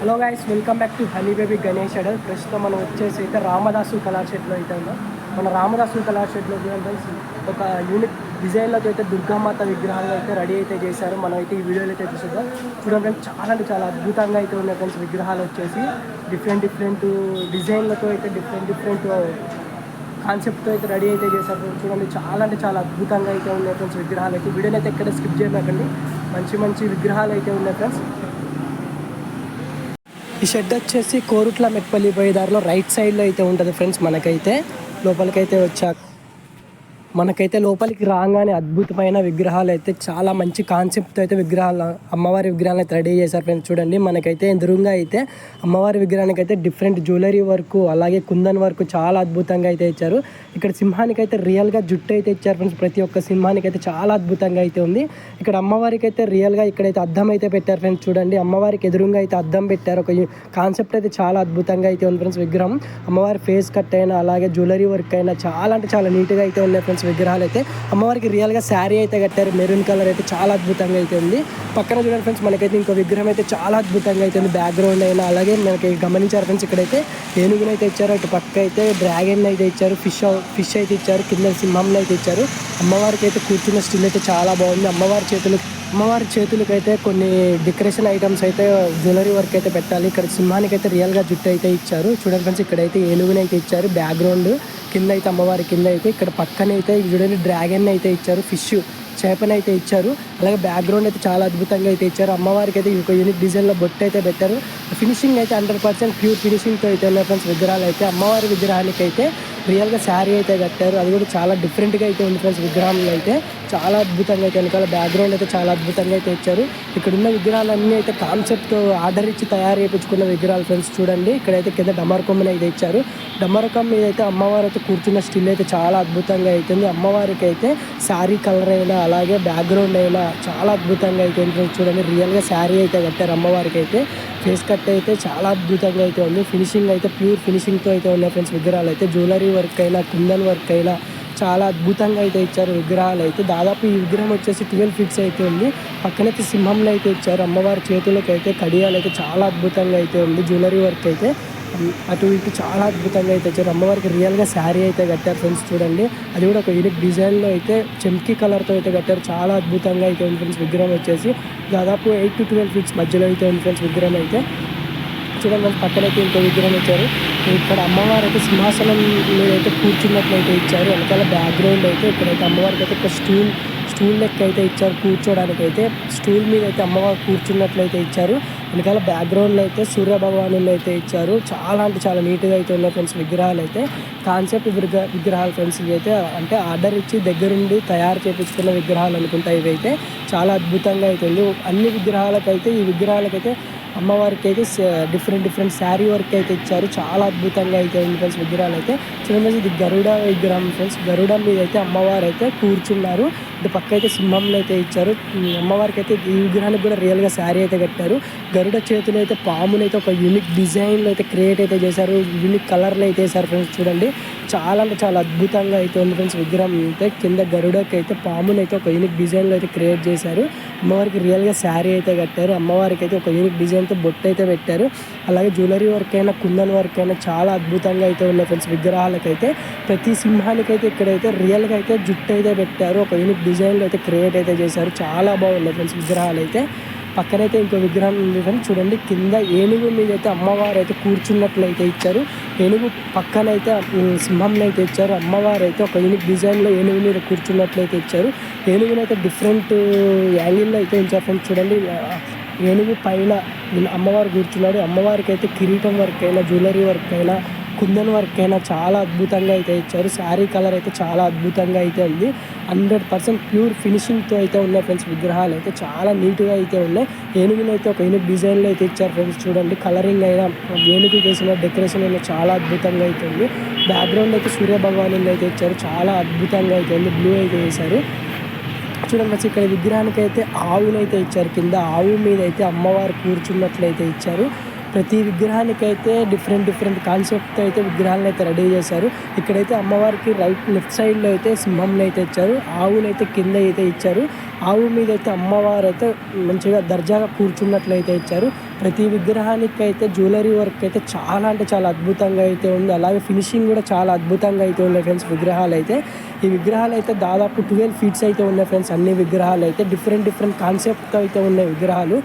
Hello guys welcome back to honey baby Ganesh అడల్ ప్రస్తుతం మనం వచ్చేసి అయితే రామదాసు కళాక్షేత్రంలో అయితే ఉన్నాం. మన రామదాసు కళాక్షేత్రంలో కలిసి ఒక యూనిక్ డిజైన్లతో అయితే దుర్గామాత విగ్రహాలు అయితే రెడీ అయితే చేశారు. మనం అయితే ఈ వీడియోలో అయితే చూసుకుందాం చూడండి చాలా అంటే చాలా అద్భుతంగా అయితే ఉన్నాయి ఫ్రెండ్స్ విగ్రహాలు వచ్చేసి. డిఫరెంట్ డిఫరెంట్ డిజైన్లతో అయితే డిఫరెంట్ డిఫరెంట్ కాన్సెప్ట్తో అయితే రెడీ అయితే చేశారు చూడండి చాలా అంటే చాలా అద్భుతంగా అయితే ఉన్నాయి ఫ్రెండ్స్ విగ్రహాలు అయితే. వీడియోని అయితే ఎక్కడ స్కిప్ చేయకండి. మంచి మంచి విగ్రహాలు అయితే ఉన్నాయి ఫ్రెండ్స్ ఈ షెడ్ వచ్చేసి కోరుట్ల మెట్పల్లి పోయే దారిలో రైట్ సైడ్లో అయితే ఉంటుంది ఫ్రెండ్స్ మనకైతే. లోపలికైతే వచ్చాక. మనకైతే లోపలికి రాగానే అద్భుతమైన విగ్రహాలు అయితే చాలా మంచి కాన్సెప్ట్తో అయితే విగ్రహాలు అమ్మవారి విగ్రహాలు అయితే రెడీ చేశారు ఫ్రెండ్స్. చూడండి మనకైతే ఎదురుగా అయితే అమ్మవారి విగ్రహానికి అయితే డిఫరెంట్ జ్యువెలరీ వర్క్ అలాగే కుందన్ వర్క్ చాలా అద్భుతంగా అయితే ఇచ్చారు. ఇక్కడ సింహానికి అయితే రియల్గా జుట్టు అయితే ఇచ్చారు ఫ్రెండ్స్. ప్రతి ఒక్క సింహానికి అయితే చాలా అద్భుతంగా అయితే ఉంది. ఇక్కడ అమ్మవారికి అయితే రియల్గా ఇక్కడైతే అద్దం అయితే పెట్టారు ఫ్రెండ్స్. చూడండి అమ్మవారికి ఎదురుగా అయితే అద్దం పెట్టారు. ఒక కాన్సెప్ట్ అయితే చాలా అద్భుతంగా అయితే ఉంది ఫ్రెండ్స్ విగ్రహం. అమ్మవారి ఫేస్ కట్ అయినా అలాగే జ్యువెలరీ వర్క్ అయినా చాలా అంటే చాలా నీట్గా అయితే ఉన్నాయి ఫ్రెండ్స్ విగ్రహాలు అయితే అమ్మవారికి రియల్గా శారీ అయితే కట్టారు. మెరూన్ కలర్ అయితే చాలా అద్భుతంగా అయితే ఉంది. పక్కన చూడండి ఫ్రెండ్స్ మనకైతే ఇంకో విగ్రహం అయితే చాలా అద్భుతంగా అయితే ఉంది. బ్యాక్గ్రౌండ్ అయినా అలాగే మనకి గమనించారు ఫ్రెండ్స్ ఇక్కడైతే ఏనుగుని అయితే ఇచ్చారు. అటు పక్క అయితే డ్రాగన్ అయితే ఇచ్చారు. ఫిష్ ఫిష్ అయితే ఇచ్చారు. కింద సింహంని అయితే ఇచ్చారు. అమ్మవారికి అయితే కూర్చున్న స్టిల్ అయితే చాలా బాగుంది. అమ్మవారి చేతులు అమ్మవారి చేతులకైతే అయితే కొన్ని డెకరేషన్ ఐటమ్స్ అయితే జ్యువెలరీ వర్క్ అయితే పెట్టాలి. ఇక్కడ సింహానికి అయితే రియల్గా జుట్టు అయితే ఇచ్చారు. చూడండి ఫ్రెండ్స్ ఇక్కడైతే ఏనుగుని అయితే ఇచ్చారు. బ్యాక్గ్రౌండ్ కింద అయితే అమ్మవారి కింద అయితే ఇక్కడ పక్కన అయితే చూడండి డ్రాగన్ అయితే ఇచ్చారు. ఫిష్ చేపని అయితే ఇచ్చారు. అలాగే బ్యాక్గ్రౌండ్ అయితే చాలా అద్భుతంగా అయితే ఇచ్చారు. అమ్మవారికి అయితే ఇంకో యూనిక్ డిజైన్లో బొట్టు అయితే పెట్టారు. ఫినిషింగ్ అయితే హండ్రెడ్ పర్సెంట్ ప్యూర్ ఫినిషింగ్తో అయితే ఉన్నాయి ఫ్రెండ్స్. విగ్రహాలు అయితే అమ్మవారి విగ్రహానికి అయితే రియల్గా శారీ అయితే కట్టారు. అది కూడా చాలా డిఫరెంట్గా అయితే ఉంది ఫ్రెండ్స్ విగ్రహంలో అయితే. చాలా అద్భుతంగా అయితే వెనకాల బ్యాక్గ్రౌండ్ అయితే చాలా అద్భుతంగా అయితే ఇచ్చారు. ఇక్కడ ఉన్న విగ్రహాలన్నీ అయితే కాన్సెప్ట్ ఆర్డర్ ఇచ్చి తయారు చేయించుకున్న విగ్రహాలు ఫ్రెండ్స్ చూడండి. ఇక్కడైతే కింద డమరకొమ్మని అయితే ఇచ్చారు. డమరకం మీద అయితే అమ్మవారు అయితే కూర్చున్న స్టిల్ అయితే చాలా అద్భుతంగా అవుతుంది అమ్మవారికి అయితే శారీ కలర్ అయినా అలాగే బ్యాక్గ్రౌండ్ అయినా చాలా అద్భుతంగా అయితే ఉంది ఫ్రెండ్స్ చూడండి. రియల్గా శారీ అయితే కట్టారు అమ్మవారికి అయితే. ఫేస్ కట్ అయితే చాలా అద్భుతంగా అయితే ఉంది. ఫినిషింగ్ అయితే ప్యూర్ ఫినిషింగ్తో అయితే ఉన్నాయి ఫ్రెండ్స్ విగ్రహాలు అయితే. జ్యువెలరీ వర్క్ అయినా కుందన్ వర్క్ అయినా చాలా అద్భుతంగా అయితే ఇచ్చారు విగ్రహాలు అయితే. దాదాపు ఈ విగ్రహం వచ్చేసి ట్వెల్వ్ ఫిట్స్ అయితే ఉంది. పక్కనైతే సింహంలో అయితే ఇచ్చారు అమ్మవారి చేతులకు అయితే కడియాలు అయితే చాలా అద్భుతంగా అయితే ఉంది. జ్యువెలరీ వర్క్ అయితే అటు ఇటు చాలా అద్భుతంగా అయితే వచ్చారు. అమ్మవారికి రియల్గా శారీ అయితే కట్టారు ఫ్రెండ్స్ చూడండి. అది కూడా ఒక యూనిక్ డిజైన్లో అయితే చెంకి కలర్తో అయితే కట్టారు. చాలా అద్భుతంగా అయితే ఉంది ఫ్రెండ్స్ విగ్రహం వచ్చేసి. దాదాపు ఎయిట్ టు ట్వెల్వ్ ఫీట్స్ మధ్యలో అయితే ఉంది ఫ్రెండ్స్ విగ్రహం అయితే. చూడండి పక్కనైతే ఇంకో విగ్రహం ఇచ్చారు ఇక్కడ అమ్మవారు అయితే సింహాసనం మీద అయితే కూర్చున్నట్లయితే ఇచ్చారు. వెనకాల బ్యాక్గ్రౌండ్ అయితే ఇక్కడైతే అమ్మవారికి అయితే ఒక స్టూల్ స్టూల్ లెక్క అయితే ఇచ్చారు కూర్చోడానికి అయితే స్టూల్ మీద అయితే అమ్మవారు కూర్చున్నట్లయితే ఇచ్చారు. వెనకాల బ్యాక్గ్రౌండ్లో అయితే సూర్య భగవానులు అయితే ఇచ్చారు. చాలా అంటే చాలా నీట్గా అయితే ఉన్నాయి ఫ్రెండ్స్ విగ్రహాలు అయితే. కాన్సెప్ట్ విగ్రహ విగ్రహాలు ఫ్రెండ్స్ అయితే అంటే ఆర్డర్ ఇచ్చి దగ్గరుండి తయారు చేపించుకున్న విగ్రహాలు అనుకుంటా ఇవైతే చాలా అద్భుతంగా అయితే ఉంది. అన్ని విగ్రహాలకైతే ఈ విగ్రహాలకైతే అమ్మవారికి అయితే డిఫరెంట్ డిఫరెంట్ శారీ వర్క్ అయితే ఇచ్చారు. చాలా అద్భుతంగా అయితే ఉంది ఫ్రెండ్స్ విగ్రహాలు అయితే చూడండి ఇది గరుడ విగ్రహం ఫ్రెండ్స్ గరుడ మీద అయితే అమ్మవారు అయితే కూర్చున్నారు. ఇటు పక్క అయితే సింహంలో అయితే ఇచ్చారు. అమ్మవారికి అయితే ఈ విగ్రహానికి కూడా రియల్గా శారీ అయితే కట్టారు. గరుడ చేతులు అయితే పామునైతే ఒక యూనిక్ డిజైన్లో అయితే క్రియేట్ అయితే చేశారు. యూనిక్ కలర్లో అయితే వేశారు ఫ్రెండ్స్ చూడండి. చాలా అంటే చాలా అద్భుతంగా అయితే ఉంది ఫ్రెండ్స్. విగ్రహం అయితే కింద గరుడకి అయితే పాముని అయితే ఒక యూనిక్ డిజైన్లో అయితే క్రియేట్ చేశారు. అమ్మవారికి రియల్గా శారీ అయితే కట్టారు. అమ్మవారికి అయితే ఒక యూనిక్ డిజైన్తో బొట్టు అయితే పెట్టారు. అలాగే జ్యువెలరీ వర్క్ అయినా కుందన్ వర్క్ అయినా చాలా అద్భుతంగా అయితే ఉన్నాయి ఫ్రెండ్స్. విగ్రహాలకైతే ప్రతి సింహానికి అయితే ఇక్కడైతే రియల్గా అయితే జుట్టు అయితే పెట్టారు. ఒక యూనిక్ డిజైన్లో అయితే క్రియేట్ అయితే చేశారు. చాలా బాగున్నాయి ఫ్రెండ్స్ విగ్రహాలు అయితే. పక్కనైతే ఇంకో విగ్రహం ఉంది ఫ్రెండ్స్. చూడండి కింద ఏనుగు మీద అయితే అమ్మవారు అయితే కూర్చున్నట్లయితే ఇచ్చారు. ఏనుగు పక్కనైతే ఉమ్, సింహంని అయితే ఇచ్చారు. అమ్మవారు అయితే ఒక యూనిక్ డిజైన్లో ఏనుగు మీద కూర్చున్నట్లయితే ఇచ్చారు. ఏనుగుని అయితే డిఫరెంట్ యాంగిల్లో అయితే ఉంచారు ఫ్రెండ్స్ చూడండి. ఏనుగు పైన అమ్మవారు కూర్చున్నాడు. అమ్మవారికి అయితే కిరీటం వర్క్ అయినా జ్యువెలరీ వర్క్ అయినా కుందన్ వర్క్ అయినా చాలా అద్భుతంగా అయితే ఇచ్చారు. శారీ కలర్ అయితే చాలా అద్భుతంగా అయితే ఉంది. హండ్రెడ్ పర్సెంట్ ప్యూర్ ఫినిషింగ్తో అయితే ఉన్నాయి ఫ్రెండ్స్. విగ్రహాలు అయితే చాలా నీట్గా అయితే ఉన్నాయి. ఏనుగులు అయితే ఒక ఏనుగు డిజైన్లో అయితే ఇచ్చారు ఫ్రెండ్స్. చూడండి కలరింగ్ అయినా ఏనుగు చేసిన డెకరేషన్ అయినా చాలా అద్భుతంగా అయితే ఉంది. బ్యాక్గ్రౌండ్ అయితే సూర్య భగవాను అయితే ఇచ్చారు. చాలా అద్భుతంగా అయితే ఉంది. బ్లూ అయితే వేశారు. చూడండి ఇక్కడ విగ్రహానికి అయితే ఆవునైతే ఇచ్చారు. కింద ఆవు మీద అయితే అమ్మవారు కూర్చున్నట్లయితే ఇచ్చారు. ప్రతి విగ్రహానికైతే డిఫరెంట్ డిఫరెంట్ కాన్సెప్ట్ అయితే విగ్రహాలను అయితే రెడీ చేశారు. ఇక్కడైతే అమ్మవారికి రైట్ లెఫ్ట్ సైడ్లో అయితే సింహంని అయితే ఇచ్చారు. ఆవునైతే కింద అయితే ఇచ్చారు. ఆవు మీద అయితే అమ్మవారు అయితే మంచిగా దర్జాగా కూర్చున్నట్లయితే ఇచ్చారు. ప్రతి విగ్రహానికి అయితే జ్యువెలరీ వర్క్ అయితే చాలా అంటే చాలా అద్భుతంగా అయితే ఉంది. అలాగే ఫినిషింగ్ కూడా చాలా అద్భుతంగా అయితే ఉన్నాయి ఫ్రెండ్స్ విగ్రహాలు అయితే ఈ విగ్రహాలు అయితే దాదాపు ట్వెల్వ్ ఫీట్స్ అయితే ఉన్నాయి ఫ్రెండ్స్ అన్ని విగ్రహాలు అయితే డిఫరెంట్ డిఫరెంట్ కాన్సెప్ట్ అయితే ఉన్నాయి విగ్రహాలు.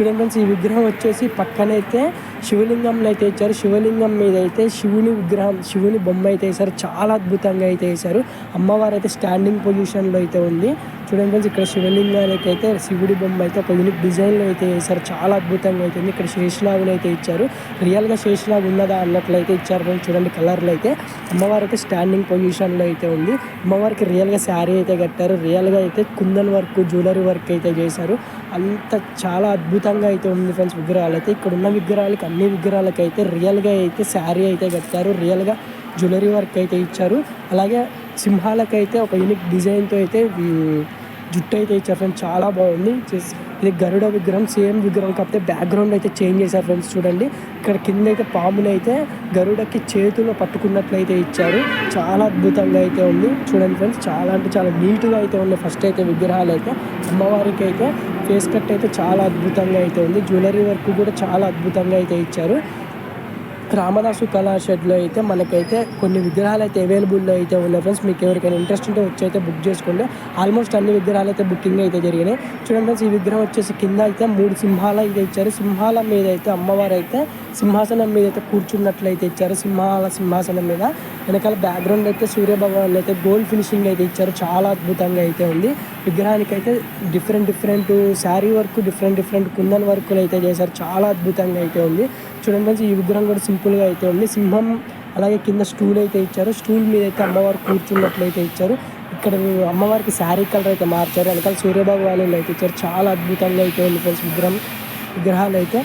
చూడండి ఫ్రెండ్స్ ఈ విగ్రహం వచ్చేసి పక్కనైతే శివలింగం అయితే ఇచ్చారు శివలింగం మీద అయితే శివుని విగ్రహం శివుని బొమ్మ అయితే వేశారు. చాలా అద్భుతంగా అయితే వేశారు. అమ్మవారు అయితే స్టాండింగ్ పొజిషన్లో అయితే ఉంది. చూడండి ఫ్రెండ్స్ ఇక్కడ శివలింగానికి అయితే శివుడి బొమ్మ అయితే ఒక యూనిక్ డిజైన్లో అయితే వేశారు. చాలా అద్భుతంగా అయితే ఉంది. ఇక్కడ శేషనాగుని అయితే ఇచ్చారు. రియల్గా శేషనాగు ఉన్నదా అన్నట్లయితే ఇచ్చారు ఫ్రెండ్స్ చూడండి కలర్లు అయితే. అమ్మవారు అయితే స్టాండింగ్ పొజిషన్లో అయితే ఉంది. అమ్మవారికి రియల్గా శారీ అయితే కట్టారు. రియల్గా అయితే కుందన్ వర్క్ జ్యువెలరీ వర్క్ అయితే చేశారు. అంత చాలా అద్భుతంగా అయితే ఉంది ఫ్రెండ్స్ విగ్రహాలు అయితే. ఇక్కడ ఉన్న విగ్రహాలకి అన్ని విగ్రహాలకి అయితే రియల్గా అయితే శారీ అయితే కట్టారు. రియల్గా జ్యువెలరీ వర్క్ అయితే ఇచ్చారు. అలాగే సింహాలకైతే ఒక యూనిక్ డిజైన్తో అయితే జుట్టు అయితే ఇచ్చారు ఫ్రెండ్స్ చాలా బాగుంది. ఇది గరుడ విగ్రహం సేమ్ విగ్రహం కాకపోతే బ్యాక్గ్రౌండ్ అయితే చేంజ్ చేశారు ఫ్రెండ్స్ చూడండి. ఇక్కడ కింద అయితే పాముని అయితే గరుడకి చేతుల్లో పట్టుకున్నట్లయితే ఇచ్చారు. చాలా అద్భుతంగా అయితే ఉంది. చూడండి ఫ్రెండ్స్ చాలా అంటే చాలా నీట్గా అయితే ఉన్నాయి ఫస్ట్ అయితే విగ్రహాలు అయితే. అమ్మవారికి అయితే ఫేస్ కట్ అయితే చాలా అద్భుతంగా అయితే ఉంది. జ్యువెలరీ వర్క్ కూడా చాలా అద్భుతంగా అయితే ఇచ్చారు. రామదాసు కళాషెడ్లో అయితే మనకైతే కొన్ని విగ్రహాలు అయితే అవైలబుల్లో అయితే ఉన్నాయి ఫ్రెండ్స్. మీకు ఎవరికైనా ఇంట్రెస్ట్ ఉంటే వచ్చి అయితే బుక్ చేసుకోండి. ఆల్మోస్ట్ అన్ని విగ్రహాలు అయితే బుకింగ్ అయితే జరిగినాయి. చూడండి ఫ్రెండ్స్ ఈ విగ్రహం వచ్చేసి కింద అయితే మూడు సింహాలు అయితే ఇచ్చారు. సింహాల మీద అయితే అమ్మవారు అయితే సింహాసనం మీద అయితే కూర్చున్నట్లయితే ఇచ్చారు. సింహాల సింహాసనం మీద వెనకాల బ్యాక్గ్రౌండ్ అయితే సూర్యభగవాన్ అయితే గోల్డ్ ఫినిషింగ్ అయితే ఇచ్చారు. చాలా అద్భుతంగా అయితే ఉంది. విగ్రహానికి అయితే different different sari work different different kundan వర్కులు అయితే చేశారు. చాలా అద్భుతంగా అయితే ఉంది. చూడండి ఈ విగ్రహం కూడా సింపుల్గా అయితే ఉంది. సింహం అలాగే కింద స్టూల్ అయితే ఇచ్చారు. స్టూల్ మీద అయితే అమ్మవారు కూర్చున్నట్లయితే ఇచ్చారు. ఇక్కడ అమ్మవారికి శారీ కలర్ అయితే మార్చారు. వెనకాల సూర్యభగవాను అయితే ఇచ్చారు. చాలా అద్భుతంగా అయితే ఉంది ఫ్రెండ్స్ విగ్రహం. విగ్రహాలు అయితే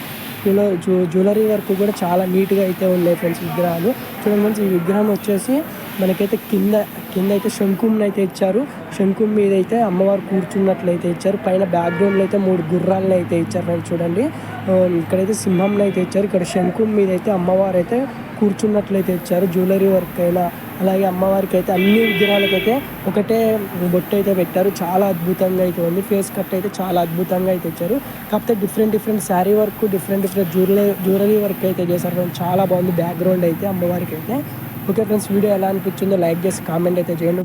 జ్యువెలరీ జ్యువెలరీ వర్క్ కూడా చాలా నీట్గా అయితే ఉన్నాయి ఫ్రెండ్స్ విగ్రహాలు. చూడండి ఫ్రెండ్స్ ఈ విగ్రహం వచ్చేసి మనకైతే కింద కింద అయితే శంకుని అయితే ఇచ్చారు. శంకుం మీద అయితే అమ్మవారు కూర్చున్నట్లయితే ఇచ్చారు. పైన బ్యాక్గ్రౌండ్లో అయితే మూడు గుర్రాలను అయితే ఇచ్చారు ఫ్రెండ్స్ చూడండి. ఇక్కడైతే సింహంని అయితే ఇచ్చారు. ఇక్కడ శంకుం మీద అయితే అమ్మవారు అయితే కూర్చున్నట్లయితే ఇచ్చారు. జ్యువెలరీ వర్క్ అయినా అలాగే అమ్మవారికి అయితే అన్ని విగ్రహాలకైతే ఒకటే బొట్టు అయితే పెట్టారు. చాలా అద్భుతంగా అయితే ఉంది. ఫేస్ కట్ అయితే చాలా అద్భుతంగా అయితే ఇచ్చారు. కాకపోతే different different sari work different different jewellery jewellery work అయితే చేశారు. చాలా బాగుంది బ్యాక్గ్రౌండ్ అయితే అమ్మవారికి అయితే ఓకే ఫ్రెండ్స్ వీడియో ఎలా అనిపించిందో లైక్ చేసి కామెంట్ అయితే చేయండి.